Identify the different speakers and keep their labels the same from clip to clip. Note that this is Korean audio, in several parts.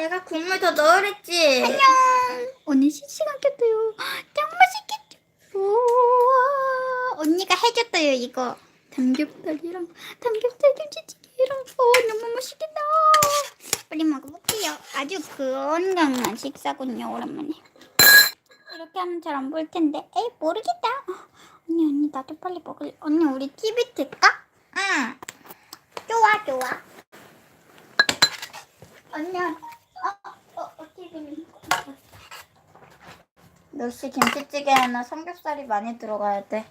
Speaker 1: 내가 국물 더 넣으랬지.
Speaker 2: 안녕. 언니 실시간 켰대요. 짱 맛있겠죠? 우와. 언니가 해줬어요 이거. 삼겹살이랑 삼겹살 김치찌개랑 오 너무 맛있겠다. 빨리 먹어볼게요. 아주 건강한 식사군요 오랜만에. 이렇게 하면 잘 안 보일 텐데. 에이 모르겠다. 언니 언니 나도 빨리 먹을래. 언니 우리 TV 틀까?
Speaker 1: 응.
Speaker 2: 좋아 좋아. 언니 어, 어, 어,
Speaker 1: 역시 김치찌개에는 삼겹살이 많이 들어가야 돼.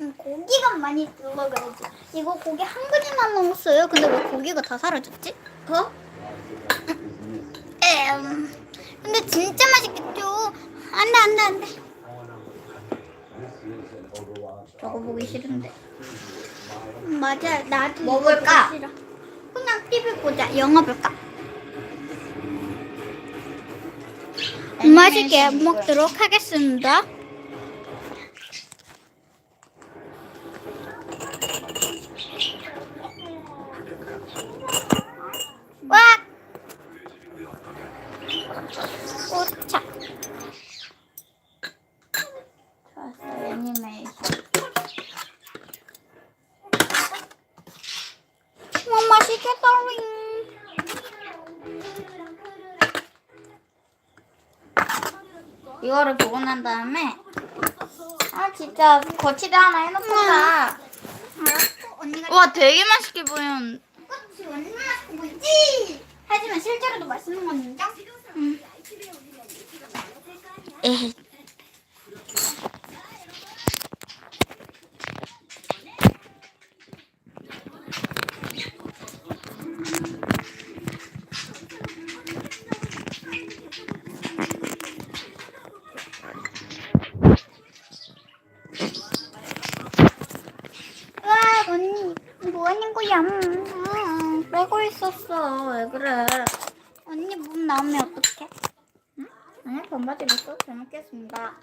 Speaker 2: 음, 고기가 많이 들어가야지. 이거 고기 한 그릇만 넣었어요. 근데 왜 고기가 다 사라졌지? 어? 음, 근데 진짜 맛있겠죠? 안 돼, 안 돼, 안 돼.
Speaker 1: 저거 보기 싫은데.
Speaker 2: 음, 맞아, 나도
Speaker 1: 볼까?
Speaker 2: 보기 싫어. 그냥 TV 보자. 영화 볼까? 맛있게 먹도록 하겠습니다. 와! 오차.
Speaker 1: 좋았어, 애니메이션.
Speaker 2: 와, 맛있겠다, 링.
Speaker 1: 이거를 보고 난 다음에 아 진짜 거치대 하나 해놓고 가.
Speaker 2: 알았어, 언니가
Speaker 1: 와 되게 맛있게 보이는.
Speaker 2: 그치, 얼마나 맛있게 보이지? 하지만 실제로도 맛있는 건 인정? 응.
Speaker 1: 에이.
Speaker 2: 와, 언니, 뭐 하는 거야? 음,
Speaker 1: 빼고 있었어. 왜 그래?
Speaker 2: 언니 몸 나오면 어떡해?
Speaker 1: 아니 반바지 입었어. 잘 먹겠습니다.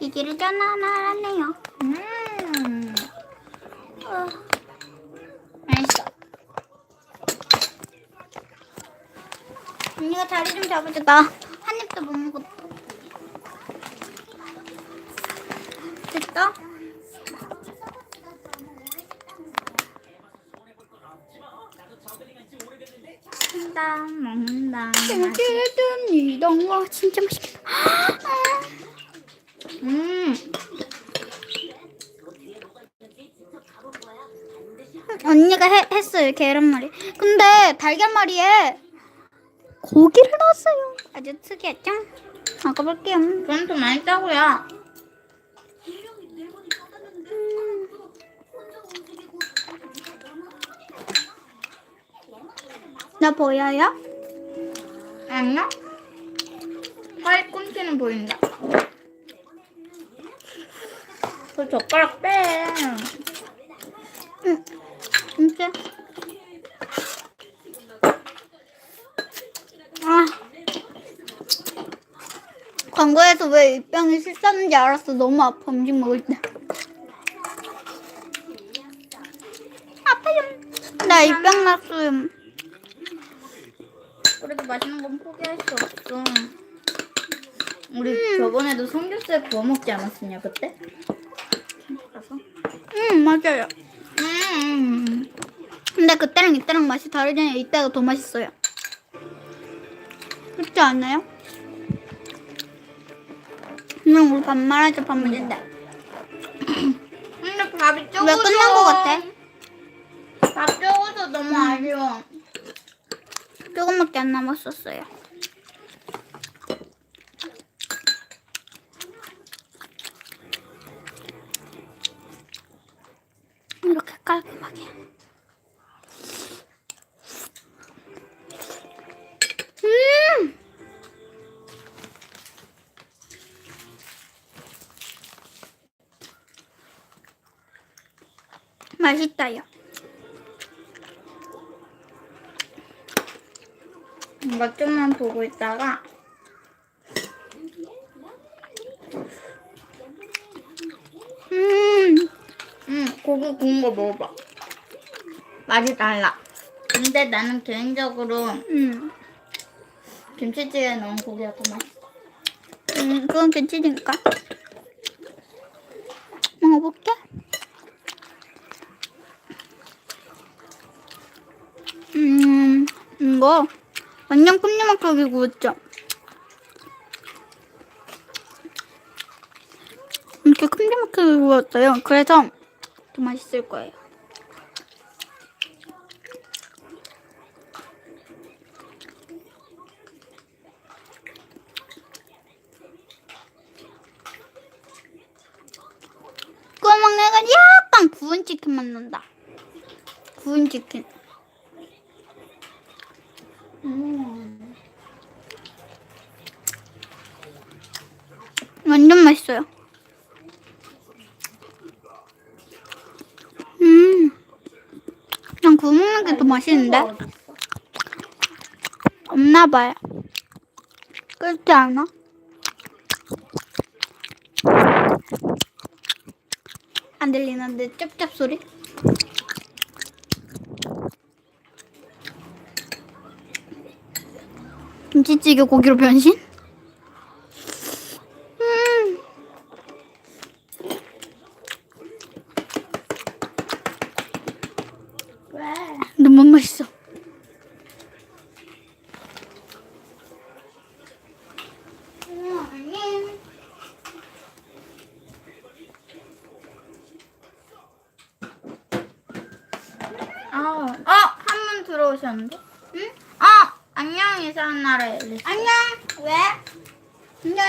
Speaker 2: 기기를 전화하네요.
Speaker 1: 음.
Speaker 2: 어,
Speaker 1: 맛있어.
Speaker 2: 언니가 자리 좀 잡아줘. 나 한 입도 못 먹었어. 됐어?
Speaker 1: 먹는다 먹는다.
Speaker 2: 와, 진짜 맛있겠다.
Speaker 1: 음.
Speaker 2: 언니가 해, 했어요 계란말이. 근데 달걀말이에 고기를 넣었어요. 아주 특이했죠? 먹어볼게요.
Speaker 1: 그럼 더 맛있다고요.
Speaker 2: 나 보여요?
Speaker 1: 아니요? 팔꿈치는 보인다. 그 젓가락 빼.
Speaker 2: 응. 진짜? 아. 광고에서 왜이 병이 실쌌는지 알았어. 너무 아파. 음식 먹을 때. 아파요. 나이병 났어요.
Speaker 1: 그래도 맛있는 건 포기할 수 없어. 우리 저번에도 삼겹살 구워 먹지 않았었냐 그때? 가서.
Speaker 2: 응, 맞아요.
Speaker 1: 음.
Speaker 2: 근데 그때랑 이때랑 맛이 다르잖아요. 이때가 더 맛있어요. 그렇지 않나요? 그냥 우리 반말하자 반말인데.
Speaker 1: 근데 밥이 적어서.
Speaker 2: 왜 끝난 거 같아?
Speaker 1: 밥 적어서 너무 아쉬워.
Speaker 2: 조금밖에 안 남았었어요. 이렇게 깔끔하게. 음! 맛있다요.
Speaker 1: 맛 좀만 보고 있다가
Speaker 2: 음,
Speaker 1: 응 고기 구운 거 먹어봐. 맛이 달라. 근데 나는 개인적으로
Speaker 2: 음,
Speaker 1: 김치찌개에 넣은 고기가 더 맛있어.
Speaker 2: 음, 그건 괜찮으니까. 먹어볼게. 음, 이거 완전 큼지막하게 구웠죠? 이렇게 큼지막하게 구웠어요. 그래서 더 맛있을 거예요. 구워 먹는 건 약간 구운 치킨 맛 난다. 구운 치킨.
Speaker 1: 음.
Speaker 2: 완전 맛있어요. 음, 난 구워 먹는 게 더 맛있는데?
Speaker 1: 어디 있어?
Speaker 2: 없나 봐요. 그렇지 않아? 안 들리는데 쩝쩝 소리? 김치찌개 고기로 변신? 음.
Speaker 1: 왜?
Speaker 2: 너무 맛있어.
Speaker 1: 아, 어, 한 분 들어오셨는데? 응? 어, 안녕, 이상한 나라의 앨리스.
Speaker 2: 안녕. 왜? 근데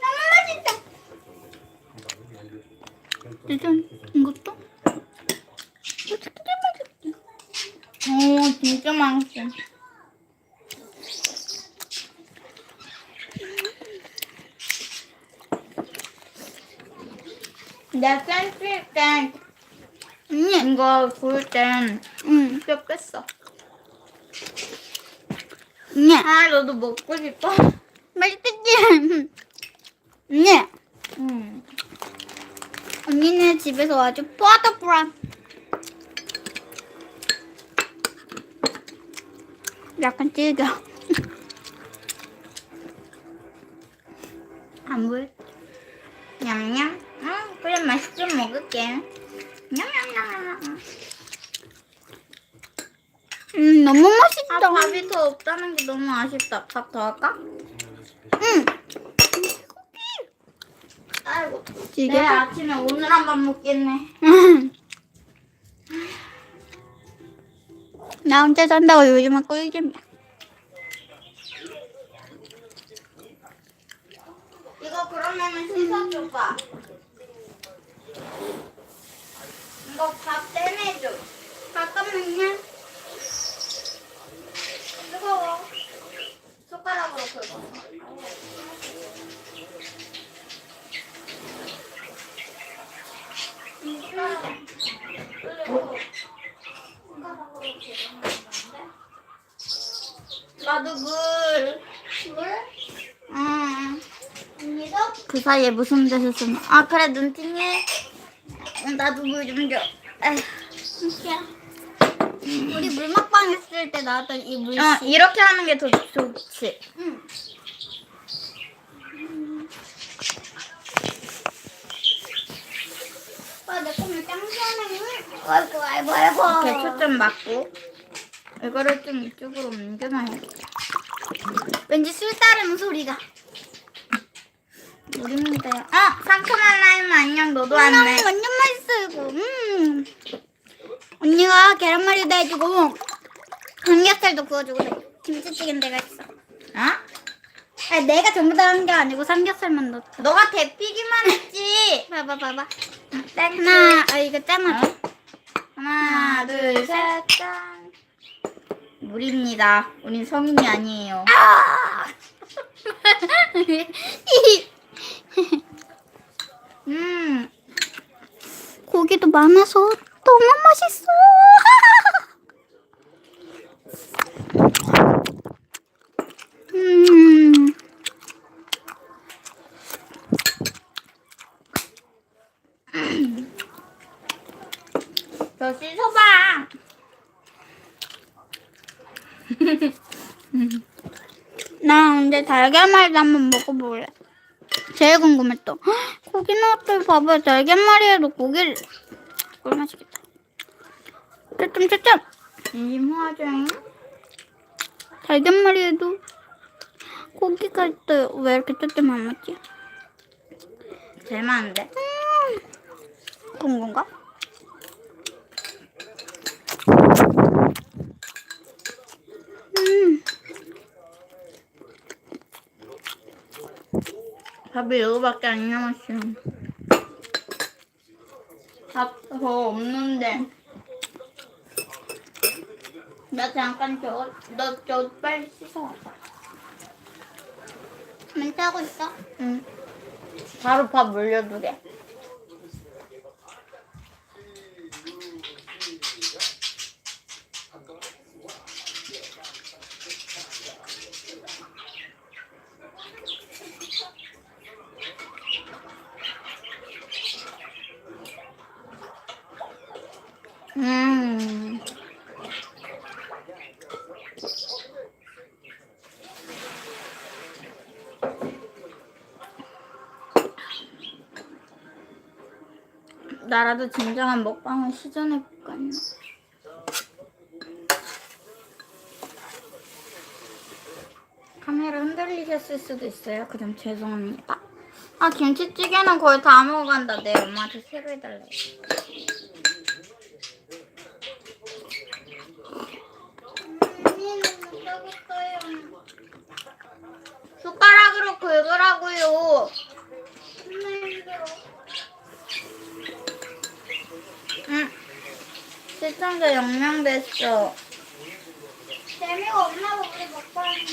Speaker 2: 너무 맛있다. 일단 이것도 어떻게 맛있지?
Speaker 1: 오, 진짜 맛있어. 내가 샌드위치 때
Speaker 2: 언니,
Speaker 1: 이거 구울 땐
Speaker 2: 응,
Speaker 1: 뼈 뺐어.
Speaker 2: 언니,
Speaker 1: 아, 너도 먹고 싶어?
Speaker 2: 맛있겠지? 언니,
Speaker 1: 응.
Speaker 2: 언니네 집에서 아주 뽀아떠뽀아. 약간 질겨.
Speaker 1: 안 보여? 냠냠. 응, 그래 맛있게 먹을게. 냠냠냠냠.
Speaker 2: 음, 너무 맛있다.
Speaker 1: 아, 밥이 더 없다는 게 너무 아쉽다. 밥 더 할까?
Speaker 2: 응.
Speaker 1: 아이고.
Speaker 2: 질겨?
Speaker 1: 내일 아침에 오늘 한 밥 먹겠네.
Speaker 2: 응. 나 혼자 산다고 요즘은 꿀잼이야.
Speaker 1: 이거 그러면은 씻어줘 봐. 이거 밥 떼내줘.
Speaker 2: 잠깐만요.
Speaker 1: 뜨거워. 숟가락으로 긁어. 나도 물. 물? 응. 언니도? 그 사이에 무슨 데서 쓰나? 아 그래 눈팅해. 나도 물 좀 줘. 에휴.
Speaker 2: 우리 물 먹방 했을 때 나왔던 이 물씨.
Speaker 1: 어, 이렇게 하는 게 더 좋지.
Speaker 2: 응. 와, 내 꿈을 짱 시원해. 아이고, 아이고, 아이고.
Speaker 1: 배추 좀 맞고 이거를 좀 이쪽으로 옮겨놔야겠다.
Speaker 2: 왠지 술 따르는 소리가.
Speaker 1: 우립니다요. 어, 상큼한 라임 안녕. 너도
Speaker 2: 음,
Speaker 1: 왔네.
Speaker 2: 완전 맛있어, 이거. 음. 언니가 계란말이도 해주고, 삼겹살도 구워주고, 그래. 김치찌개는 내가 했어.
Speaker 1: 어?
Speaker 2: 아니, 내가 전부 다 한 게 아니고 삼겹살만 넣었어.
Speaker 1: 너가 데피기만 했지.
Speaker 2: 봐봐, 봐봐.
Speaker 1: 땡큐.
Speaker 2: 하나, 아, 이거 짜놔.
Speaker 1: 어? 하나, 둘, 셋, 짠. 물입니다. 우린 성인이 아니에요.
Speaker 2: 아!
Speaker 1: 음,
Speaker 2: 고기도 많아서 너무 맛있어. 음,
Speaker 1: 씻어봐.
Speaker 2: 나 근데 달걀말이도 한번 먹어볼래. 제일 궁금했어. 헉, 고기 나왔어요. 봐봐요. 달걀말이에도 고기를. 꿀 맛있겠다. 쭈쫌 쭈쫌.
Speaker 1: 임화정.
Speaker 2: 달걀말이에도 고기가 있어요. 왜 이렇게 안 맞지?
Speaker 1: 제일 많은데?
Speaker 2: 그런 건가? 음,
Speaker 1: 밥이 이거밖에 안 남았어. 밥더 없는데. 나 잠깐 저거, 너저 빨리 씻어.
Speaker 2: 하고 있어?
Speaker 1: 응. 바로 밥 물려두게. 나라도 진정한 먹방을 시전해볼까요? 카메라 흔들리셨을 수도 있어요. 그럼 죄송합니다. 아 김치찌개는 거의 다 먹어간다. 내 엄마한테 새로 해달래. 숟가락으로 긁으라고요. 응. 시청자 0명 됐어.
Speaker 2: 재미가 없나 봐, 우리 먹방이.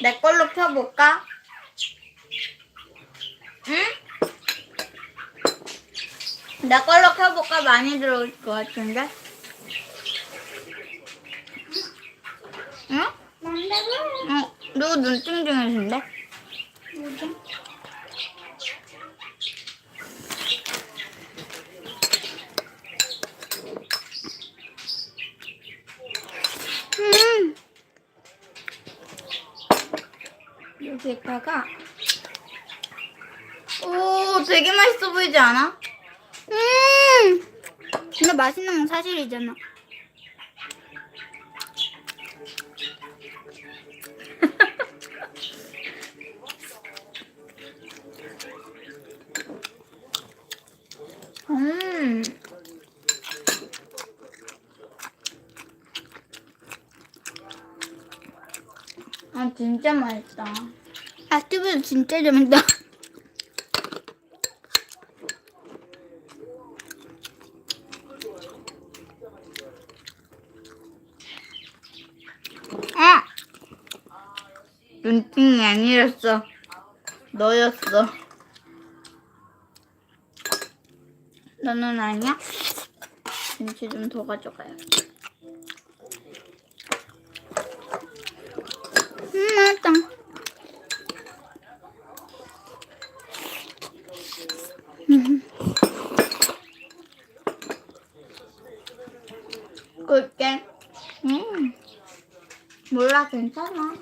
Speaker 1: 내 걸로 펴볼까? 응? 내 걸로 펴볼까? 많이 들어올 것 같은데? 응?
Speaker 2: 맘대로
Speaker 1: 어, 누구 중이신데?
Speaker 2: 뭐지? 음,
Speaker 1: 여기다가 오 되게 맛있어 보이지 않아?
Speaker 2: 음. 근데 맛있는 건 사실이잖아.
Speaker 1: 음. 아 진짜 맛있다.
Speaker 2: 아, 튜브 진짜 재밌다.
Speaker 1: 아! 눈팅이 아니었어. 너였어. 너는 아니야? 김치 좀 더 가져가요.
Speaker 2: 음, 맛있다. 음,
Speaker 1: 꿀게. 음. 몰라, 괜찮아.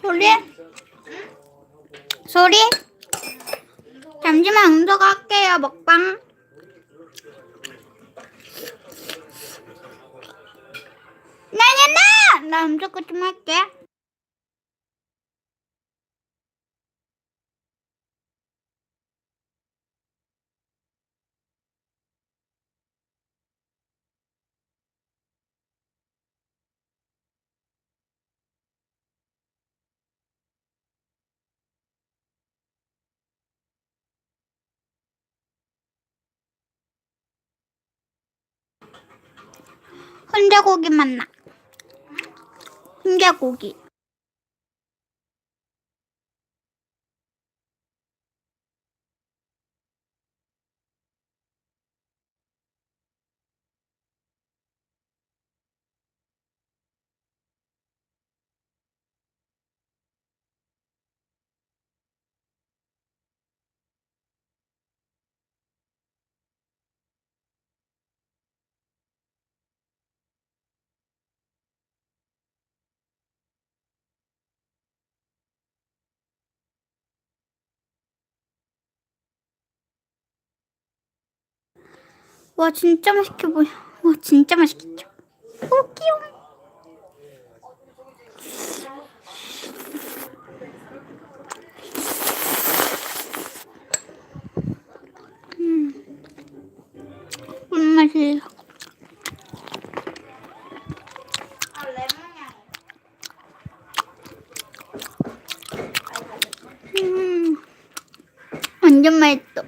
Speaker 1: 소리?
Speaker 2: 소리? 잠시만 응석 할게요 먹방. 나나나! 나 음식 좀 할게. 혼자 고기 맛나. 혼자 고기. 와 진짜 맛있게 보여. 와 진짜 맛있겠죠. 오 귀여워. 음, 꿀맛이.
Speaker 1: 아 레몬향.
Speaker 2: 음, 완전 맛있어.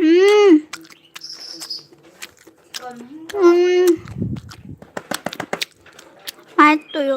Speaker 2: 음,
Speaker 1: 이건
Speaker 2: 음, 맛있어요.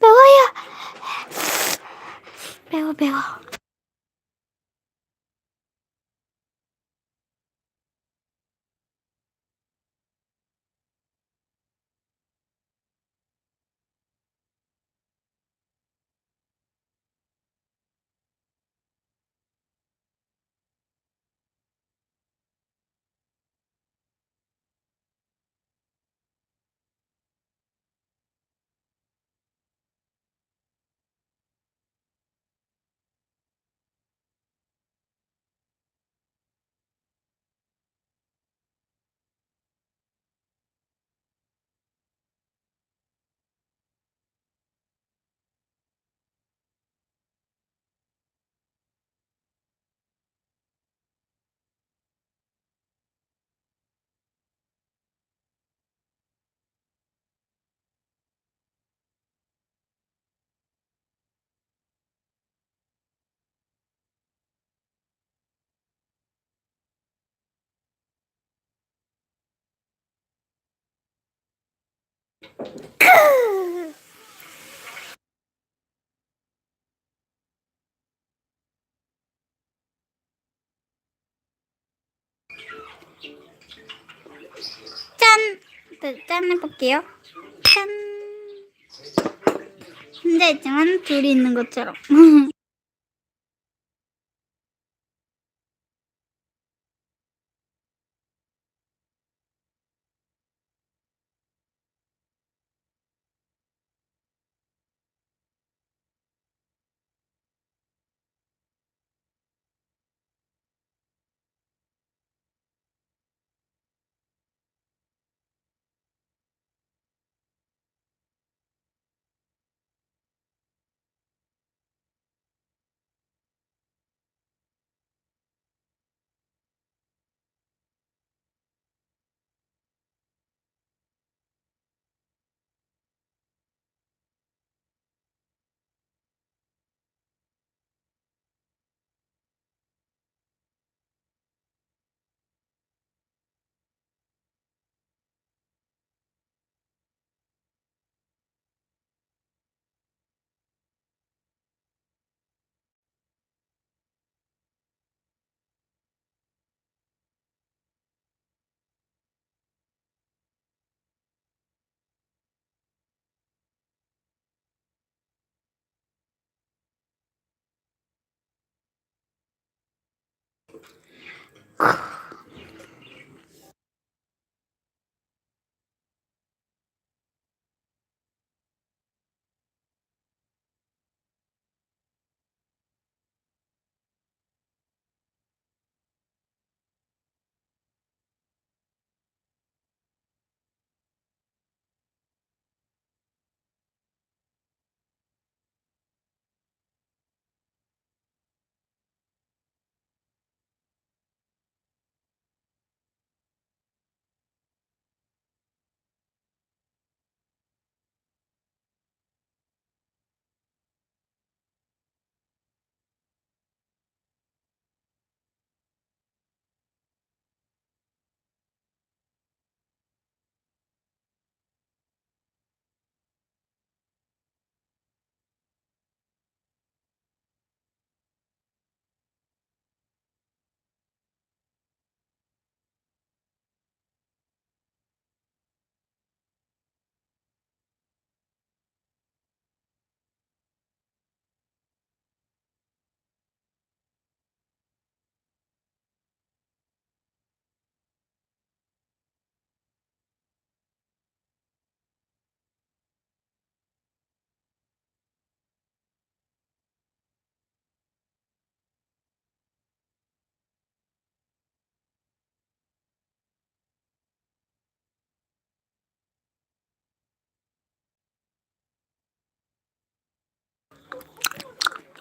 Speaker 2: 매워요. 매워 매워. 짠! 네, 짠 해볼게요. 짠! 혼자 있지만 둘이 있는 것처럼. Grrrr.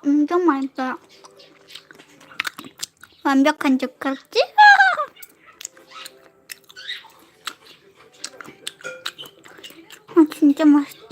Speaker 2: 엄청 맛있어요. 완벽한 젓가락질? 아, 진짜 맛있다.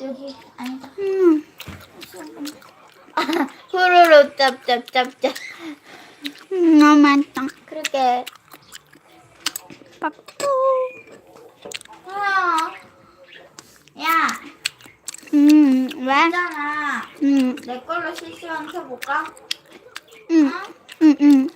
Speaker 1: 여기 아니다.
Speaker 2: 음,
Speaker 1: 후루루 짭짭짭짭.
Speaker 2: 음, 너무 맛있다.
Speaker 1: 그렇게.
Speaker 2: 빠뿌.
Speaker 1: 아. 야,
Speaker 2: 음, 왜?
Speaker 1: 있잖아.
Speaker 2: 음,
Speaker 1: 내 걸로 실시간 켜볼까?
Speaker 2: 음,
Speaker 1: 응?
Speaker 2: 음, 음.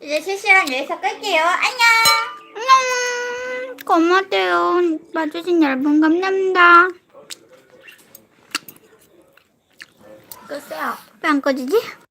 Speaker 1: 이제 실시간 여기서 끌게요. 안녕.
Speaker 2: 안녕. 고마워요. 봐주신 여러분 감사합니다.
Speaker 1: 끄세요.
Speaker 2: 왜안 꺼지지?